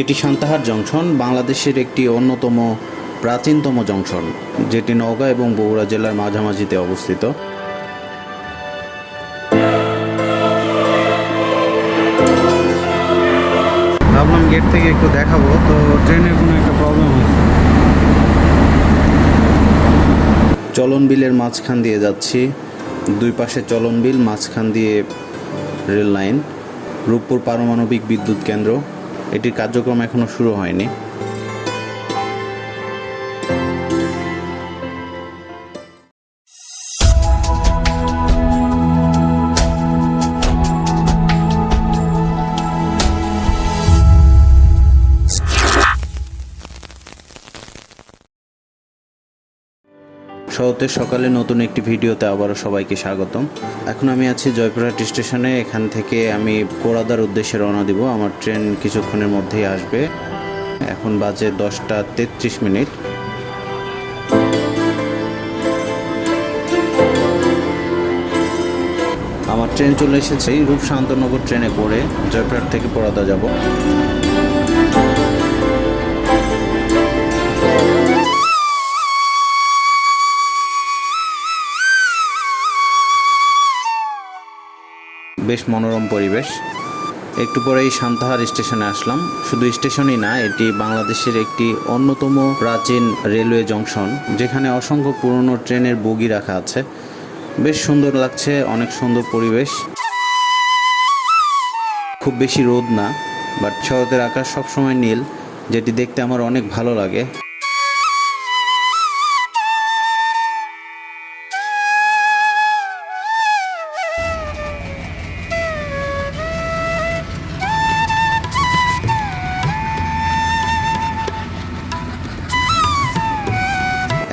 এটি সান্তাহার জংশন বাংলাদেশের একটি অন্যতম প্রাচীনতম জংশন যেটি নওগাঁ এবং বগুড়া জেলার মাঝামাঝিতে অবস্থিত। ভাবলাম গেট থেকে একটু দেখাবো তো ট্রেনের কোনো একটা প্রবলেম হয়েছে। চলন বিলের মাঝখান দিয়ে যাচ্ছি। দুই পাশে চলন বিল মাঝখান দিয়ে রেল লাইন। রূপপুর পারমাণবিক বিদ্যুৎ কেন্দ্র। এটির কার্যক্রম এখনও শুরু হয়নি। শরতের সকালে নতুন একটি ভিডিওতে আবারও সবাইকে স্বাগতম। এখন আমি আছি জয়পুরহাট স্টেশনে। এখান থেকে আমি কোড়াদার উদ্দেশ্যে রওনা দিব। আমার ট্রেন কিছুক্ষণের মধ্যেই আসবে। এখন বাজে দশটা তেত্রিশ মিনিট। আমার ট্রেন চলে এসেছে। রূপ শান্তনগর ট্রেনে করে জয়পুরহাট থেকে পোড়াদা যাব। বেশ মনোরম পরিবেশ। একটু পরেই সান্তাহার স্টেশনে আসলাম। শুধু স্টেশনই না, এটি বাংলাদেশের একটি অন্যতম প্রাচীন রেলওয়ে জংশন, যেখানে অসংখ্য পুরনো ট্রেনের বগি রাখা আছে। বেশ সুন্দর লাগছে, অনেক সুন্দর পরিবেশ। খুব বেশি রোদ না, বাট শরতের আকাশ সবসময় নীল, যেটি দেখতে আমার অনেক ভালো লাগে।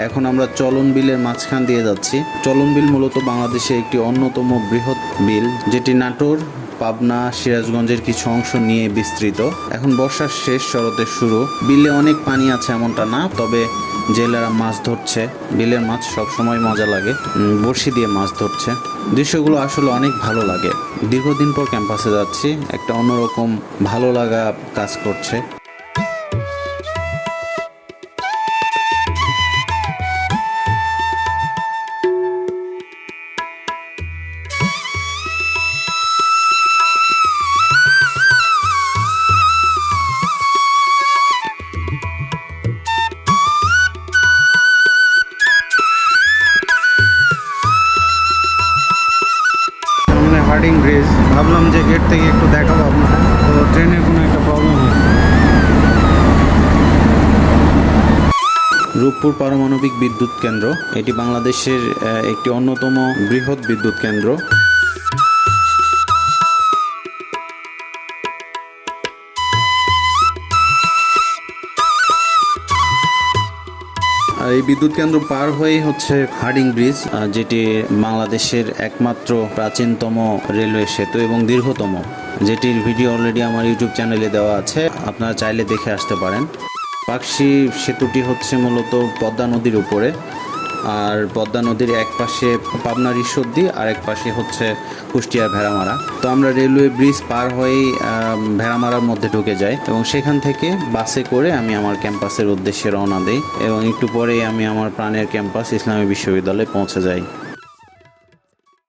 এখন আমরা চলন বিলের মাঝখান দিয়ে যাচ্ছি। চলন বিল মূলত বাংলাদেশে একটি অন্যতম বৃহৎ বিল, যেটি নাটোর, পাবনা, সিরাজগঞ্জের কিছু অংশ নিয়ে বিস্তৃত। এখন বর্ষার শেষ শরতের শুরু। বিলে অনেক পানি আছে এমনটা না, তবে জেলেরা মাছ ধরছে। বিলের মাছ সবসময় মজা লাগে। বড়শি দিয়ে মাছ ধরছে। দৃশ্যগুলো আসলে অনেক ভালো লাগে। দীর্ঘদিন পর ক্যাম্পাসে যাচ্ছি। একটা অন্যরকম ভালো লাগা কাজ করছে। সামনে হার্ডিং ব্রিজ ভাবলাম যে গেট থেকে একটু দেখাবো আপনাকে। তো ট্রেনের কোনো একটা প্রবলেম হয়েছে। রূপপুর পারমাণবিক বিদ্যুৎ কেন্দ্র, এটি বাংলাদেশের একটি অন্যতম বৃহৎ বিদ্যুৎ কেন্দ্র। এই বিদ্যুৎ কেন্দ্র পার হয়ে হচ্ছে হার্ডিং ব্রিজ যেটি বাংলাদেশের একমাত্র প্রাচীনতম রেলওয়ে সেতু এবং দীর্ঘতম, যেটির ভিডিও অলরেডি আমার ইউটিউব চ্যানেলে দেওয়া আছে, আপনারা চাইলে দেখে আসতে পারেন। পাকশি সেতুটি হচ্ছে মূলত পদ্মা নদীর উপরে আর পদ্মা নদীর এক পাশে পাবনার ঈশ্বরদী আর এক পাশে হচ্ছে কুষ্টিয়ার ভেড়ামারা। তো আমরা রেলওয়ে ব্রিজ পার হয়েই ভেড়ামারার মধ্যে ঢুকে যাই এবং সেখান থেকে বাসে করে আমি আমার ক্যাম্পাসের উদ্দেশ্যে রওনা দিই এবং একটু পরেই আমি আমার প্রাণের ক্যাম্পাস ইসলামী বিশ্ববিদ্যালয়ে পৌঁছে যাই।